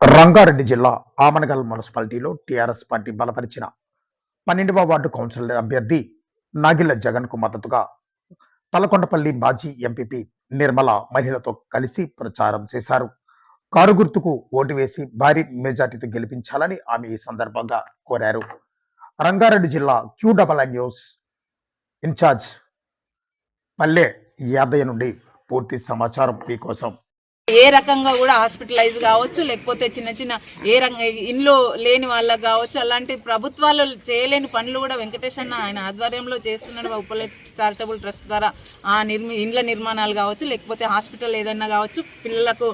రంగారెడ్డి జిల్లా ఆమనగల్ మున్సిపాలిటీలో TRS party బలపరిచిన పన్నెండవ వార్డు కౌన్సిలర్ అభ్యర్థి నాగిల జగన్కు మద్దతుగా తలకొండపల్లి మాజీ ఎంపీపీ నిర్మల మహిళతో కలిసి ప్రచారం చేశారు. కారు గుర్తుకు ఓటు వేసి భారీ మెజార్టీతో గెలిపించాలని ఆమె ఈ సందర్భంగా కోరారు. రంగారెడ్డి జిల్లా క్యూ డబల్ న్యూస్ ఇన్ఛార్జ్ పల్లె యాదయ్య నుండి పూర్తి సమాచారం మీకోసం. ఏ రకంగా కూడా హాస్పిటలైజ్ కావచ్చు లేకపోతే చిన్న చిన్న ఏ రంగ ఇంట్లో లేని వాళ్ళకి కావచ్చు అలాంటి ప్రభుత్వాలు చేయలేని పనులు కూడా వెంకటేష్ అన్న ఆయన ఆధ్వర్యంలో చేస్తున్నాడు. ఉపలే చారిటబుల్ ట్రస్ట్ ద్వారా ఆ నిర్మి ఇండ్ల నిర్మాణాలు కావచ్చు లేకపోతే హాస్పిటల్ ఏదైనా కావచ్చు పిల్లలకు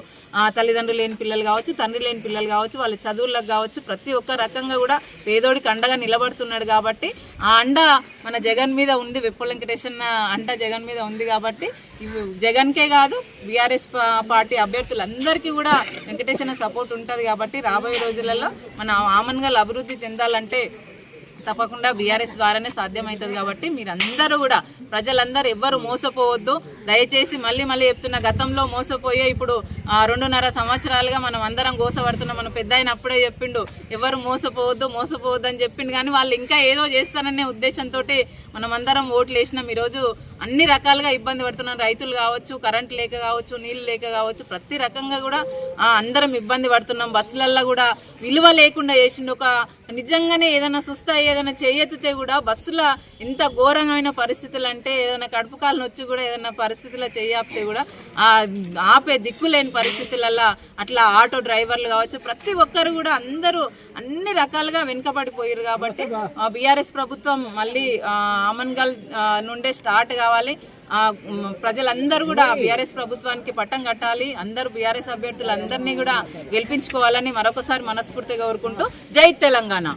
తల్లిదండ్రులు లేని పిల్లలు కావచ్చు తండ్రి లేని పిల్లలు కావచ్చు వాళ్ళ చదువులకు కావచ్చు ప్రతి ఒక్క రకంగా కూడా పేదోడికి అండగా నిలబడుతున్నాడు కాబట్టి ఆ అండ మన జగన్ మీద ఉంది విప్పల వెంకటేష్ అన్న అండ జగన్ మీద ఉంది కాబట్టి జగన్కే కాదు బీఆర్ఎస్ పార్టీ అభ్యర్థులందరికీ కూడా వెంకటేశ్వర సపోర్ట్ ఉంటుంది కాబట్టి రాబోయే రోజులలో మన ఆమన్గల్ అభివృద్ధి చెందాలంటే తప్పకుండా బీఆర్ఎస్ ద్వారానే సాధ్యమవుతుంది కాబట్టి మీరందరూ కూడా ప్రజలందరూ ఎవ్వరు మోసపోవద్దు. దయచేసి మళ్ళీ మళ్ళీ చెప్తున్న గతంలో మోసపోయే ఇప్పుడు రెండున్నర సంవత్సరాలుగా మనం అందరం గోసపడుతున్నాం. మన పెద్ద ఆయన అప్పుడే చెప్పిండు ఎవరు మోసపోవద్దు మోసపోవద్దు అని చెప్పిండు. కానీ వాళ్ళు ఇంకా ఏదో చేస్తారనే ఉద్దేశంతో మనం అందరం ఓట్లు వేసినాం ఈరోజు అన్ని రకాలుగా ఇబ్బంది పడుతున్నాం. రైతులు కావచ్చు కరెంట్ లేక కావచ్చు నీళ్ళు లేక కావచ్చు ప్రతి రకంగా కూడా అందరం ఇబ్బంది పడుతున్నాం. బస్సులల్లో కూడా విలువ లేకుండా చేసిండు. ఒక నిజంగానే ఏదైనా సుస్తా ఏదైనా చేయెత్తితే కూడా బస్సుల ఇంత ఘోరమైన పరిస్థితులు అంటే ఏదైనా కడుపు కాలు నొచ్చి కూడా ఏదైనా పరిస్థితుల్లో చేయాపితే కూడా ఆ ఆపే దిక్కు లేని పరిస్థితులల్లో అట్లా ఆటో డ్రైవర్లు కావచ్చు ప్రతి ఒక్కరు కూడా అందరూ అన్ని రకాలుగా వెనుకబడిపోయారు కాబట్టి బీఆర్ఎస్ ప్రభుత్వం మళ్ళీ అమన్గల్ నుండే స్టార్ట్ కావాలి. ప్రజలందరూ కూడా బీఆర్ఎస్ ప్రభుత్వానికి పట్టం కట్టాలి. అందరూ బీఆర్ఎస్ అభ్యర్థులందరినీ కూడా గెలిపించుకోవాలని మరొకసారి మనస్ఫూర్తిగా కోరుకుంటూ జై తెలంగాణ!